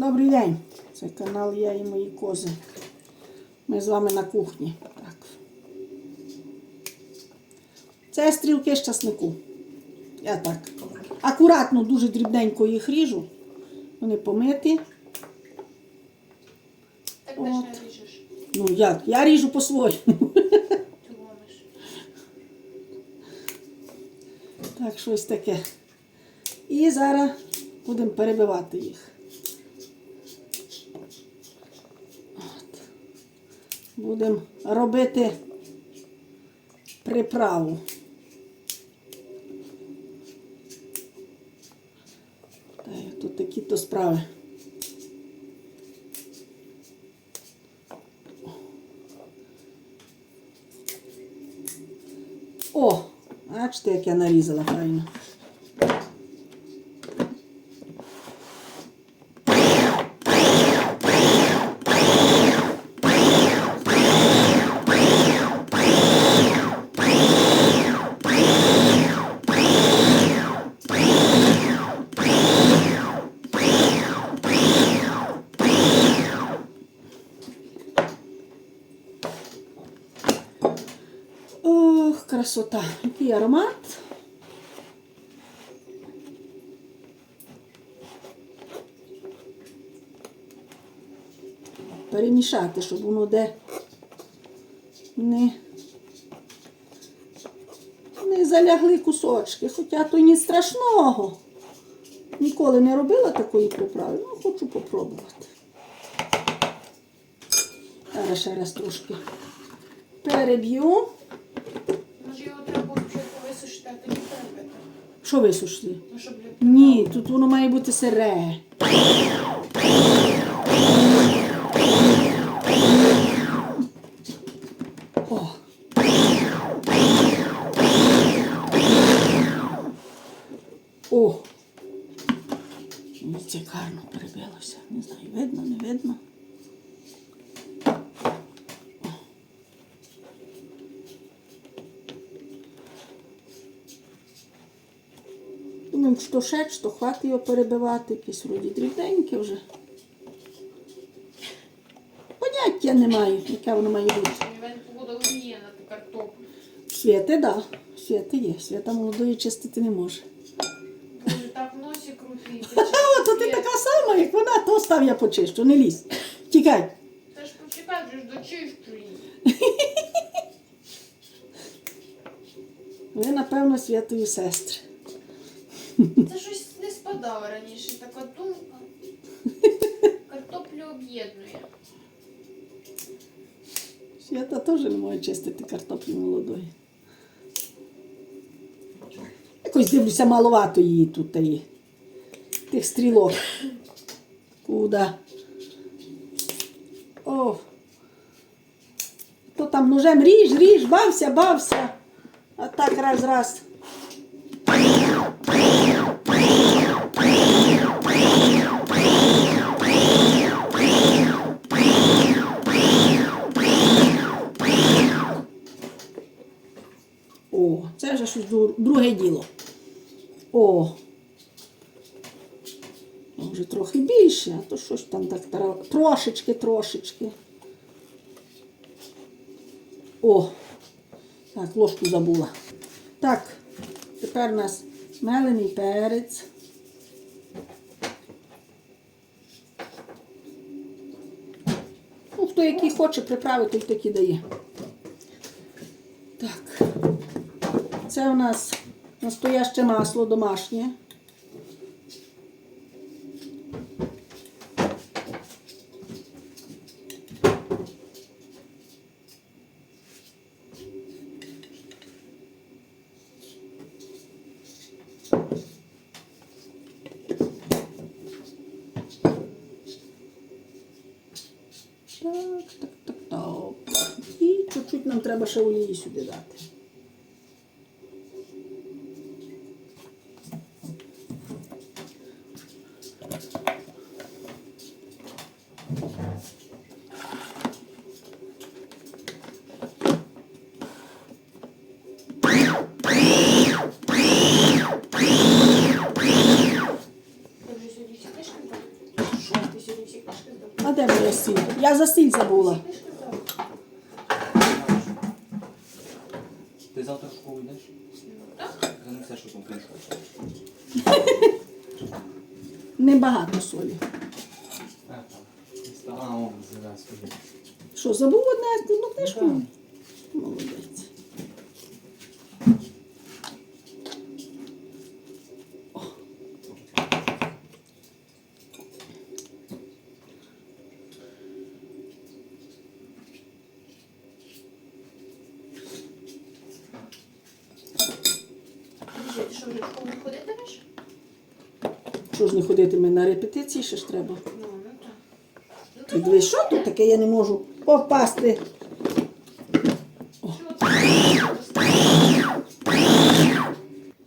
Добрий день. Це канал Я і мої кози. Ми з вами на кухні. Так. Це стрілки з часнику. Я так. Акуратно, дуже дрібненько їх ріжу. Вони помиті. Так От. не ріжеш. Ну як? Я ріжу по-своєму. Так, щось таке. І зараз будемо перебивати їх. Будемо робити приправу. Тут такі то справи. О, бачите, як я нарізала правильно. Ох, красота. Який аромат. Перемішати, щоб воно де не, не залягли кусочки. Хоча то не страшного. Ніколи не робила такої приправи, ну хочу попробувати. Зараз ще раз трошки переб'ю. Може його треба спочатку висушити, а тоді перебити. Що висушили? Ну, Ні, тут воно має бути сире. О. О. Це гарно перебилося. Не знаю, видно, не видно. Думаю, що ще, що хватить його перебивати, якісь вроді дрібненьке вже. Поняття не маю, яке воно має бути. Він буде вміє на ту картоплю. Світи, так. Да. Світи є. Свята молодої чистити не може. Боже, так в носі крутить. А, то ти така сама, як вона, то став я почищу, не лізь. Тікай. Та ж почекай, вже ж дочищу її. Ви, напевно, святої сестри. Спадало раніше, така думка. Картоплю об'єднує. Свята теж не може чистити картоплю молодої. Якось дивлюся, маловато її тут і тих стрілок. Куда? О. То там ножем ріж, ріж, бався, бався. А так раз це вже щось друге діло. О. Ну, Вже трохи більше, а то щось там так трошечки, трошечки. О, так, ложку забула. Так, тепер у нас мелений перець. Ну, хто який хоче приправити, той такі дає. Так. Це у нас настояще масло домашнє. Так, так, так, так. І чуть-чуть нам треба ще олії сюди дати. Ти вже сьогодні сидиш? Що ти сьогодні всі книжки здав. А де моя сіль? Я за стіль забула. Ти завтра в школу йдеш? Ну, так. Занесеш там книжку. Небагато солі. А, о, зараз. Що, забув одне одну книжку? Так. Молодець. Подожди, ти що вже в школу не ходитимеш? Що ж не ходитиме на репетиції, ще ж треба. Ну, ну так. Ну, Ти дивись, що тут таке, я не можу попасти.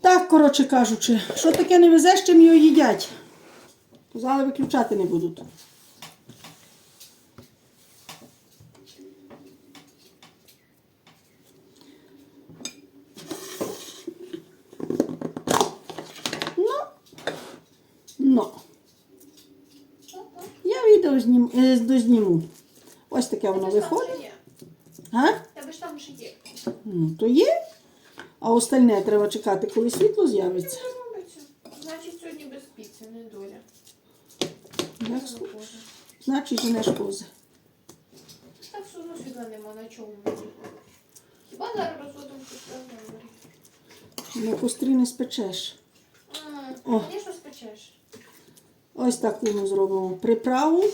Так, коротше кажучи, що таке не везеш, чим його їдять. Зали виключати не будуть. Ну, ну, я відео знім, е, дозніму. Ось таке воно виходить. Тебе ж там вже є. Ну, то є. А остальне треба чекати, коли світло з'явиться. Значить, сьогодні без піци, не доля. Боже. Значить, женеш кози. Так все одно світла нема на чому. Хіба зараз розводимо кустарною? На кострі не спечеш. О. Звісно, спечеш. Ось таку ми зробимо приправу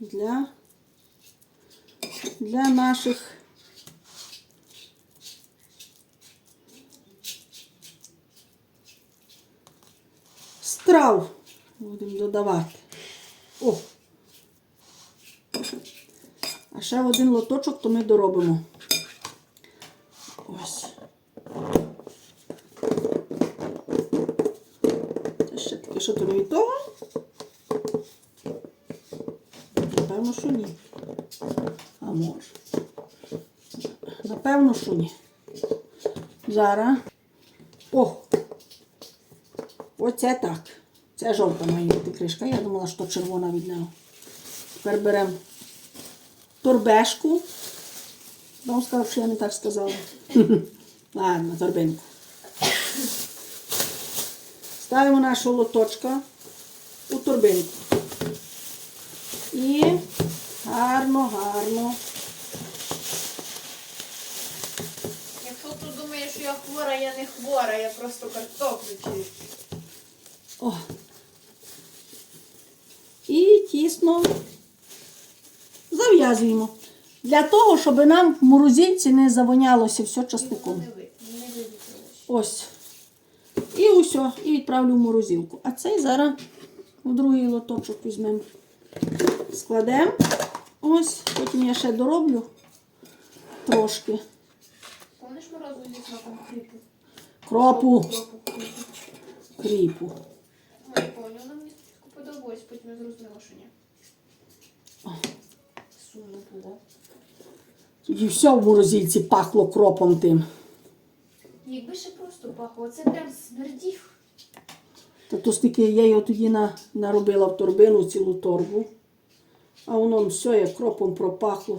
для, для наших страв будемо додавати. О! А ще один лоточок то ми доробимо. Ось. Це ще таке, що то не від того? Напевно, що ні. А може. Що. Зараз. О! Оце так. Це жовта має бути кришка. Я думала, що червона від нього. Тепер беремо торбешку. Вам сказав, що я не так сказала. Ладно, торбинку. Ставимо нашого лоточка у торбинку. І гарно, гарно. Якщо ти думаєш, що я хвора, я не хвора, я просто картоплю чищу. О. І тісно зав'язуємо. Для того, щоб нам в морозильці не завонялося все часником. Не вивітрилось. Ось. І усе, і відправлю в морозилку. А цей зараз у другий лоточок візьмемо. Складемо. Ось, потім я ще дороблю трошки. Морозу зі смаком хріпу? Кропу, кріпу. Ну, я поняла, мені спочатку подобалась, потім я зрозуміла, що ні. Сумно було. І все в морозильці пахло кропом тим. Якби ще просто пахло, це прям смердів. Та то стільки я його тоді на, наробила в торбину цілу торбу. А воно все як кропом пропахло.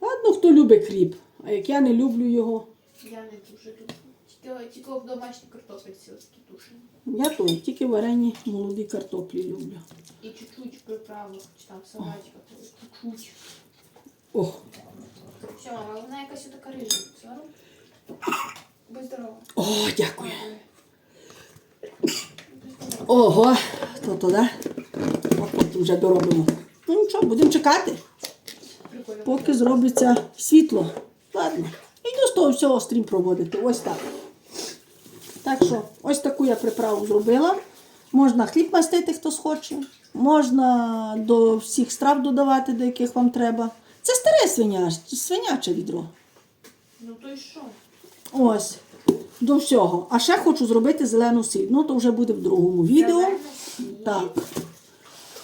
Ладно, хто любить кріп, а як я не люблю його, Я не дуже люблю. Тільки, в домашній картопельці такі тушені. я то тільки варені молоді картоплі люблю. І чуть-чуть приправок, чи там салатика, чуть-чуть. О, Все, мама, вона якась така рижа. Будь здорова. о, дякую. Ого, то то, да? А потім вже доробимо. Ну нічого, будемо чекати, поки зробиться світло. Ладно. Іду з того всього стрім проводити. Ось так. Так що, ось таку я приправу зробила. Можна хліб мастити, хто схоче. Можна до всіх страв додавати, до яких вам треба. Це старе свиня, свиняче відро. Ну то й що? Ось. До всього. А ще хочу зробити зелену сіль. Ну, то вже буде в другому відео. Так.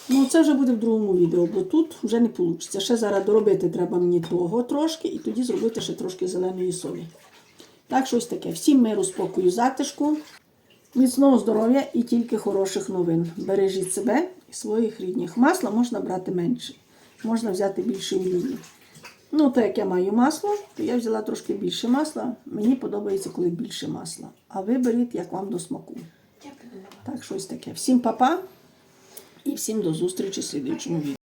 Ну, це вже буде в другому відео, бо тут вже не вийде. Ще зараз доробити треба мені того трошки, і тоді зробити ще трошки зеленої солі. Так, щось таке. Всім миру, спокою, затишку. Міцного здоров'я і тільки хороших новин. Бережіть себе і своїх рідних. Масла можна брати менше, можна взяти більше олії. Ну, то як я маю масло, то я взяла трошки більше масла. Мені подобається, коли більше масла. А ви беріть, як вам до смаку. Так, щось таке. Всім па-па і всім до зустрічі в слідуючому відео.